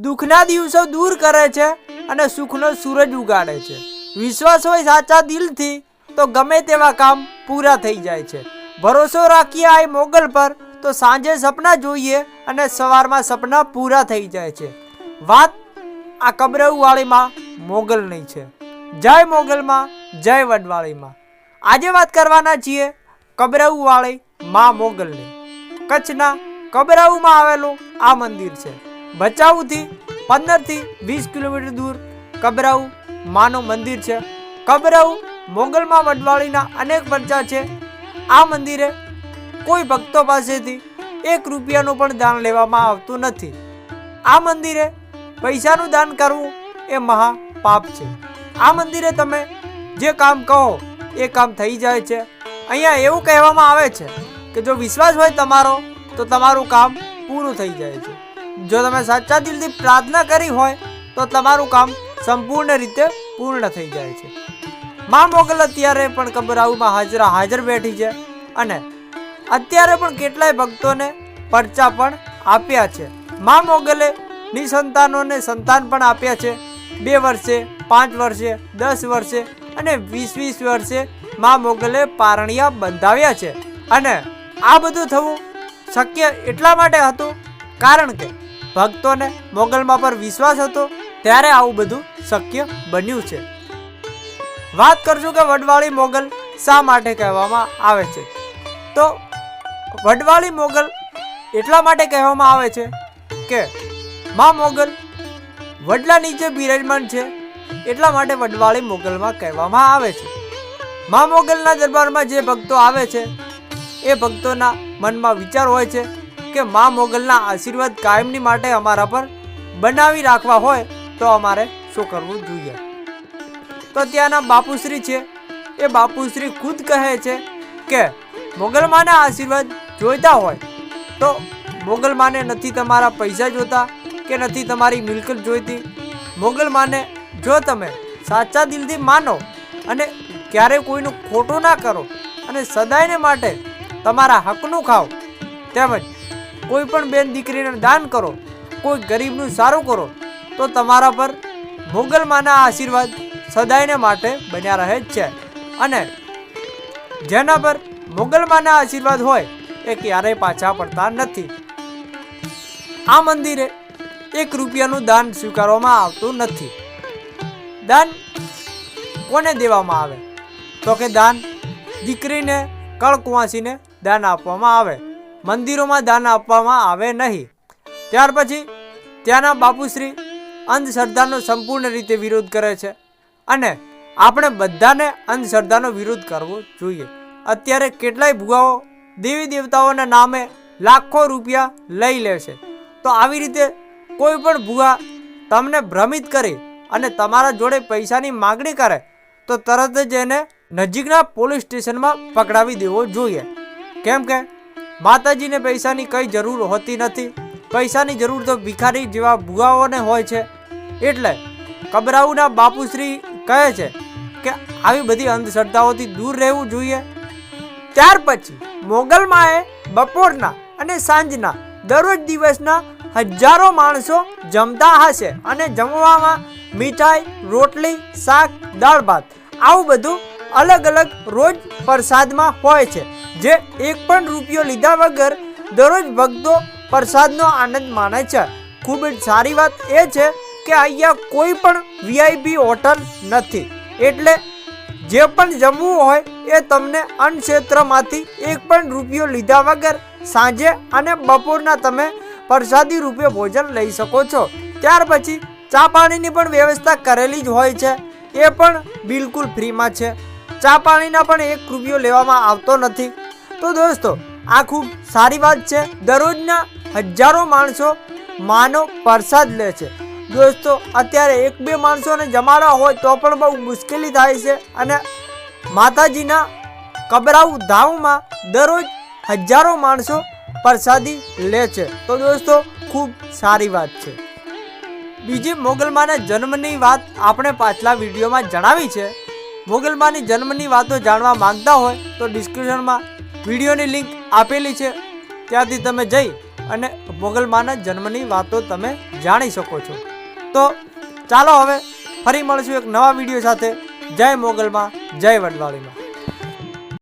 દુઃખના દિવસો દૂર કરે છે અને સુખનો સૂરજ ઉગાડે છે. વિશ્વાસ હોય સાચા દિલથી, તો ગમે તેવા કામ પૂરા થઈ જાય છે. ભરોસો રાખીએ આ મોગલ પર, તો સાંજે સપના જોઈએ અને સવારમાં સપના પૂરા થઈ જાય છે. વાત આ કબરવવાળીમાં મોગલની છે. જય મોગલમાં, જય વડવાળીમાં. આજે વાત કરવાના છીએ કબરવવાળી મા મોગલની. કચ્છના કબરાઉમાં આવેલું આ મંદિર છે. ભચાઉથી પંદરથી વીસ કિલોમીટર દૂર કબરાઉ માનું મંદિર છે. કબરાઉ મોગલમાં વડવાળીના અનેક પરચા છે. આ મંદિરે કોઈ ભક્તો પાસેથી એક રૂપિયાનું પણ દાન લેવામાં આવતું નથી. આ મંદિરે પૈસાનું દાન કરવું એ મહા પાપ છે. આ મંદિરે તમે જે કામ કહો એ કામ થઈ જાય છે. અહીંયા એવું કહેવામાં આવે છે કે જો વિશ્વાસ હોય તમારો, તો તમારું કામ પૂરું થઈ જાય છે. જો તમે સાચા દિલથી પ્રાર્થના કરી હોય, તો તમારું કામ સંપૂર્ણ રીતે પૂર્ણ થઈ જાય છે. માં મોગલ અત્યારે પણ કબરાઉમાં હાજરા હાજર બેઠી છે અને અત્યારે પણ કેટલાય ભક્તોને પરચા પણ આપ્યા છે. માં મોગલે નિસંતાનોને સંતાન પણ આપ્યા છે. બે વર્ષે, પાંચ વર્ષે, દસ વર્ષે અને વીસ વીસ વર્ષે માં મોગલે પારણિયા બંધાવ્યા છે. અને આ બધું થવું શક્ય એટલા માટે હતું કારણ કે ભક્તોને મોગલમાં પર વિશ્વાસ હતો, ત્યારે આવું બધું શક્ય બન્યું છે. વાત કરશું કે વડવાળી મોગલ શા માટે કહેવામાં આવે છે? તો વડવાળી મોગલ એટલા માટે કહેવામાં આવે છે કે મા મોગલ વડલા નીચે બિરાજમાન છે, એટલા માટે વડવાળી મોગલમાં કહેવામાં આવે છે. મા મોગલના દરબારમાં જે ભક્તો આવે છે, એ ભક્તોના મનમાં વિચાર હોય છે કે મા મોગલના આશીર્વાદ કાયમની માટે અમારા પર બનાવી રાખવા હોય તો અમારે શું કરવું જોઈએ? તો ત્યાંના બાપુશ્રી છે. એ બાપુશ્રી ખુદ કહે છે કે મોગલમાના આશીર્વાદ જોઈતા હોય તો મોગલમાને નથી તમારા પૈસા જોતા કે નથી તમારી મિલકત જોઈતી. મોગલમાને જો તમે સાચા દિલથી માનો અને ક્યારેય કોઈનું ખોટું ના કરો અને સદાયને માટે તમારા હકનું ખાઓ, તેમજ કોઈ પણ બેન દીકરીને દાન કરો, કોઈ ગરીબનું સારું કરો, તો તમારા પર મોગલમાના આશીર્વાદ સદાયને માટે બન્યા રહે જ છે. અને જેના પર મોગલમાના આશીર્વાદ હોય, એ ક્યારેય પાછા પડતા નથી. આ મંદિરે એક રૂપિયાનું દાન સ્વીકારવામાં આવતું નથી. દાન કોને દેવામાં આવે? તો કે દાન દીકરીને કળકુવાસીને દાન આપવામાં આવે. મંદિરોમાં દાન આપવામાં આવે નહીં. ત્યાર પછી ત્યાંના બાપુશ્રી અંધશ્રદ્ધાનો સંપૂર્ણ રીતે વિરોધ કરે છે અને આપણે બધાને અંધશ્રદ્ધાનો વિરોધ કરવો જોઈએ. અત્યારે કેટલાય ભુવાઓ દેવી દેવતાઓના નામે લાખો રૂપિયા લઈ લે છે. તો આવી રીતે કોઈ પણ ભુવા તમને ભ્રમિત કરી અને તમારા જોડે પૈસાની માગણી કરે, તો તરત જ એને નજીકના પોલીસ સ્ટેશનમાં પકડાવી દેવો જોઈએ. કેમ કે માતાજીને પૈસાની કંઈ જરૂર હોતી નથી. પૈસાની જરૂર તો ભિખારી જેવા ભુવાઓને હોય છે. એટલે કબરાઉના બાપુશ્રી કહે છે કે આવી બધી અંધશ્રદ્ધાઓથી દૂર રહેવું જોઈએ. ત્યાર પછી મોગલમાએ બપોરના અને સાંજના દરરોજ દિવસના હજારો માણસો જમતા હશે અને જમવામાં મીઠાઈ, રોટલી, શાક દાળ ભાત આવું બધું અલગ અલગ રોજ પ્રસાદમાં હોય છે, જે એક પણ રૂપિયો લીધા વગર દરરોજ ભક્તો પ્રસાદનો આનંદ માણે છે. ખૂબ જ સારી વાત એ છે કે અહીંયા કોઈ પણ વીઆઈપી હોટલ નથી. એટલે જે પણ જમવું હોય એ તમને અન્ન ક્ષેત્રમાંથી એક પણ રૂપિયો લીધા વગર સાંજે અને બપોરના તમે પ્રસાદી રૂપે ભોજન લઈ શકો છો. ત્યાર પછી ચા પાણીની પણ વ્યવસ્થા કરેલી જ હોય છે. એ પણ બિલકુલ ફ્રીમાં છે. ચા પાણીના પણ એક રૂપિયો લેવામાં આવતો નથી. તો દોસ્તો, આ ખૂબ સારી વાત છે. દરરોજના હજારો માણસો માનો પ્રસાદ લે છે. દોસ્તો, અત્યારે એક બે માણસોને જમાડવા હોય તો પણ બહુ મુશ્કેલી થાય છે અને માતાજીના કબરાઉ ધામમાં દરરોજ હજારો માણસો પ્રસાદી લે છે. તો દોસ્તો, ખૂબ સારી વાત છે. બીજી મોગલમાના જન્મની વાત આપણે પાછલા વિડીયોમાં જણાવી છે. મોગલમાની જન્મની વાતો જાણવા માંગતા હોય તો ડિસ્ક્રિપ્શનમાં વિડીયોની લિંક આપેલી છે. ત્યાંથી તમે જઈ અને મોગલમાના જન્મની વાતો તમે જાણી શકો છો. તો ચાલો હવે ફરી મળશું એક નવા વીડિયો સાથે. જય મોગલમાં, જય વડવાળીમાં.